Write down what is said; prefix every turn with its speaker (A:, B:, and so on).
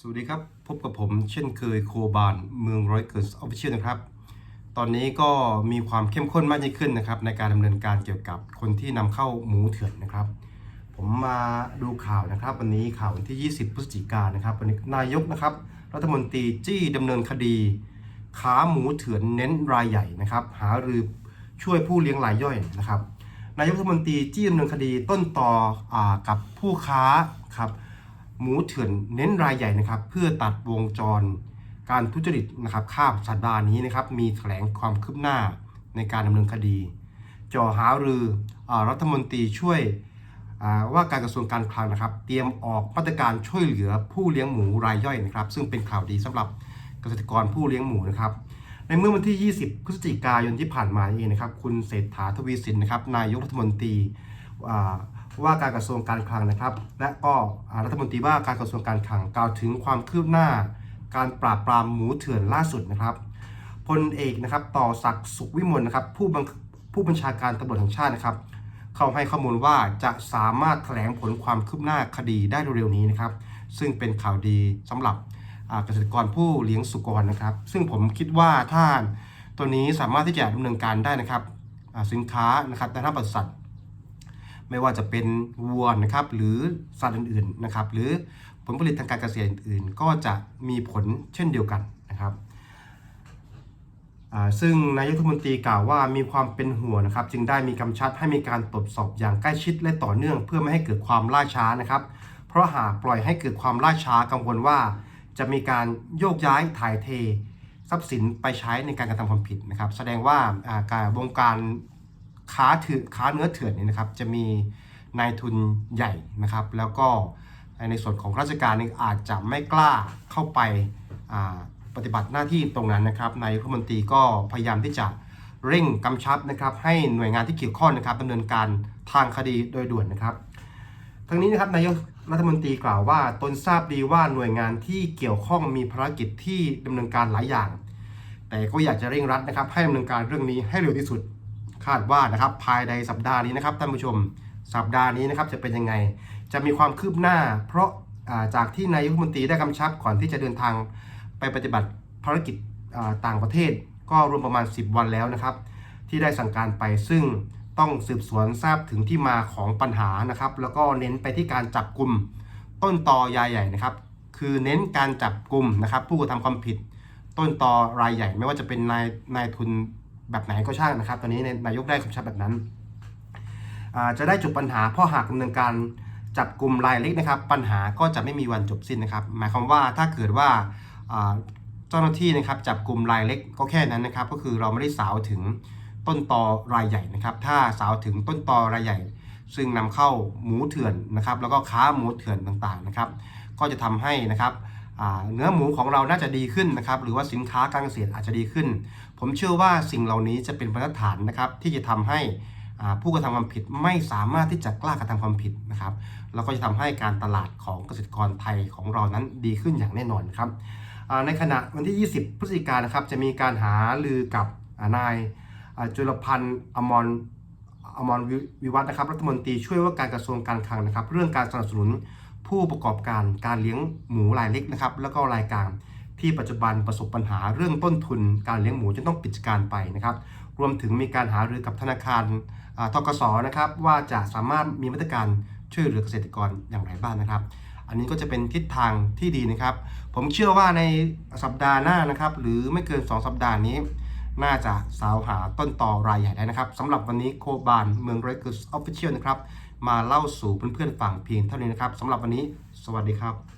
A: สวัสดีครับ พบกับผมเช่นเคยโคบานเมืองร้อยเกิดออฟฟิเชียลนะครับ ตอนนี้ก็มีความเข้มข้นมากยิ่งขึ้นนะครับ ในการดำเนินการเกี่ยวกับคนที่นำเข้าหมูเถื่อนนะครับ ผมมาดูข่าวนะครับ วันนี้ข่าววันที่ 20 พฤศจิกายนนะครับวันนี้นายกนะครับ รัฐมนตรีจี้ดำเนินคดีค้าหมูเถื่อนเน้นรายใหญ่นะครับ หารือช่วยผู้เลี้ยงรายย่อยนะครับนายกรัฐมนตรีจี้ดำเนินคดีต้นต่ออากับผู้ค้าครับ หมูเถื่อนเน้นรายใหญ่นะครับ เพื่อตัดวงจร การทุจริตนะครับข้ามสัปดาห์นี้นะครับ มีแถลงความคืบหน้าในการดำเนินคดีจ่อหารืออรัฐมนตรีช่วยว่าการกระทรวงการคลังนะครับ เตรียมออกมาตรการช่วยเหลือผู้เลี้ยงหมูรายย่อยนะครับ ซึ่งเป็นข่าวดีสำหรับเกษตรกรผู้เลี้ยงหมูนะครับ ในเมื่อวันที่ 20 พฤศจิกายนที่ผ่านมาเองนะครับ คุณเศรษฐาทวีสินนะครับ นายกรัฐมนตรี ว่าการกระทรวงการคลังนะครับ และก็รัฐมนตรีว่าการกระทรวงการคลังกล่าวถึงความคืบหน้า การปราบปรามหมูเถื่อนล่าสุดนะครับพลเอกนะครับต่อศักดิ์สุขวิมลนะครับ ผู้บังผู้บัญชาการตำรวจแห่งชาตินะครับ เขาให้ข้อมูลว่าจะสามารถแถลงผลความคืบหน้าคดีได้เร็วๆนี้นะครับ ซึ่งเป็นข่าวดีสำหรับเกษตรกรผู้เลี้ยงสุกรนะครับ ซึ่งผมคิดว่าถ้าตัวนี้สามารถที่จะดำเนินการได้นะครับสินค้านะครับในด้านปศุสัตว์ ไม่ว่าจะเป็นวัวนะครับหรือสัตว์อื่นๆนะครับหรือผลผลิตทางการเกษตรอื่นๆ ก็จะมีผลเช่นเดียวกันนะครับซึ่งนายกรัฐมนตรีกล่าวว่ามีความเป็นห่วงนะครับ จึงได้มีกำชับให้มีการตรวจสอบอย่างใกล้ชิดและต่อเนื่องเพื่อไม่ให้เกิดความล่าช้านะครับ เพราะหากปล่อยให้เกิดความล่าช้ากังวลว่า จะมีการโยกย้ายถ่ายเท ทรัพย์สินไปใช้ในการกระทำความผิดนะครับ แสดงว่าการวงการ ค้าถือค้าเนื้อเถื่อนนี่นะครับ จะมีนายทุนใหญ่นะครับ แล้วก็ในส่วนของราชการนี่อาจจะไม่กล้าเข้าไปปฏิบัติหน้าที่ตรงนั้นนะครับนายรัฐมนตรีก็พยายามที่จะเร่งกำชับนะครับ ให้หน่วยงานที่เกี่ยวข้องนะครับดำเนินการทางคดีโดยด่วนนะครับ ทั้งนี้นะครับนายกรัฐมนตรีกล่าวว่าตนทราบดีว่าหน่วยงานที่เกี่ยวข้องมีภารกิจที่ดำเนินการหลายอย่าง แต่ก็อยากจะเร่งรัดนะครับ ให้ดำเนินการเรื่องนี้ให้เร็วที่สุด คาดว่านะครับภายในสัปดาห์นี้นะครับท่านผู้ชมสัปดาห์นี้นะครับจะเป็นยังไง จะมีความคืบหน้า เพราะจากที่นายกรัฐมนตรีได้กำชับก่อนที่จะเดินทางไปปฏิบัติภารกิจต่างประเทศ ก็รวมประมาณ 10 วันแล้วนะครับ ที่ได้สั่งการไปซึ่งต้องสืบสวนทราบถึงที่มาของปัญหานะครับ แล้วก็เน้นไปที่การจับกลุ่มต้นตอยายใหญ่นะครับ คือเน้นการจับกลุ่มนะครับ ผู้กระทำความผิดต้นตอรายใหญ่ ไม่ว่าจะเป็นนายนายทุน แบบไหนก็ช่างนะครับ ตอนนี้นายกได้คำชับแบบนั้น จะได้จบปัญหาเพราะหากดำเนินการจับกลุ่มรายเล็กนะครับ ปัญหาก็จะไม่มีวันจบสิ้นนะครับ หมายความว่าถ้าเกิดว่าเจ้าหน้าที่นะครับจับกลุ่มรายเล็กก็แค่นั้นนะครับ ก็คือเราไม่ได้สาวถึงต้นตอรายใหญ่นะครับ ถ้าสาวถึงต้นตอรายใหญ่ ซึ่งนำเข้าหมูเถื่อนนะครับ แล้วก็ค้าหมูเถื่อนต่างๆนะครับ ก็จะทำให้นะครับ เนื้อหมูของเราน่าจะดีขึ้นนะครับ หรือว่าสินค้าการเกษตรอาจจะดีขึ้น ผมเชื่อว่าสิ่งเหล่านี้จะเป็นบรรทัดฐานนะครับ ที่จะทำให้ผู้กระทำความผิดไม่สามารถที่จะกล้ากระทำความผิดนะครับ แล้วก็จะทำให้การตลาดของเกษตรกรไทยของเรานั้นดีขึ้นอย่างแน่นอนครับในขณะวันที่ 20 พฤศจิกายนนะครับ จะมีการหาลือกับนายจุลพันธ์อมรอมรวิวัฒนะครับ รัฐมนตรีช่วยว่าการกระทรวงการคลังนะครับ เรื่องการสนับสนุน ผู้ประกอบการการเลี้ยงหมูรายเล็กนะครับแล้วก็รายกลางที่ปัจจุบันประสบปัญหาเรื่องต้นทุนการเลี้ยงหมูจนต้องปิดการไปนะครับ รวมถึงมีการหารือกับธนาคารทกสนะครับว่าจะสามารถมีมาตรการช่วยเหลือเกษตรกรอย่างไรบ้างนะครับ อันนี้ก็จะเป็นทิศทางที่ดีนะครับ ผมเชื่อว่าในสัปดาห์หน้านะครับ หรือไม่เกิน 2 สัปดาห์นี้ น่าจะสาวหาต้นต่อรายใหญ่ได้นะครับสำหรับวันนี้โคบานเมืองเรก r สออฟฟิเชียลนะครับ มาเล่าสู่เพื่อนๆฝั่งเพียงเท่านี้นะครับสำหรับวันนี้ สวัสดีครับ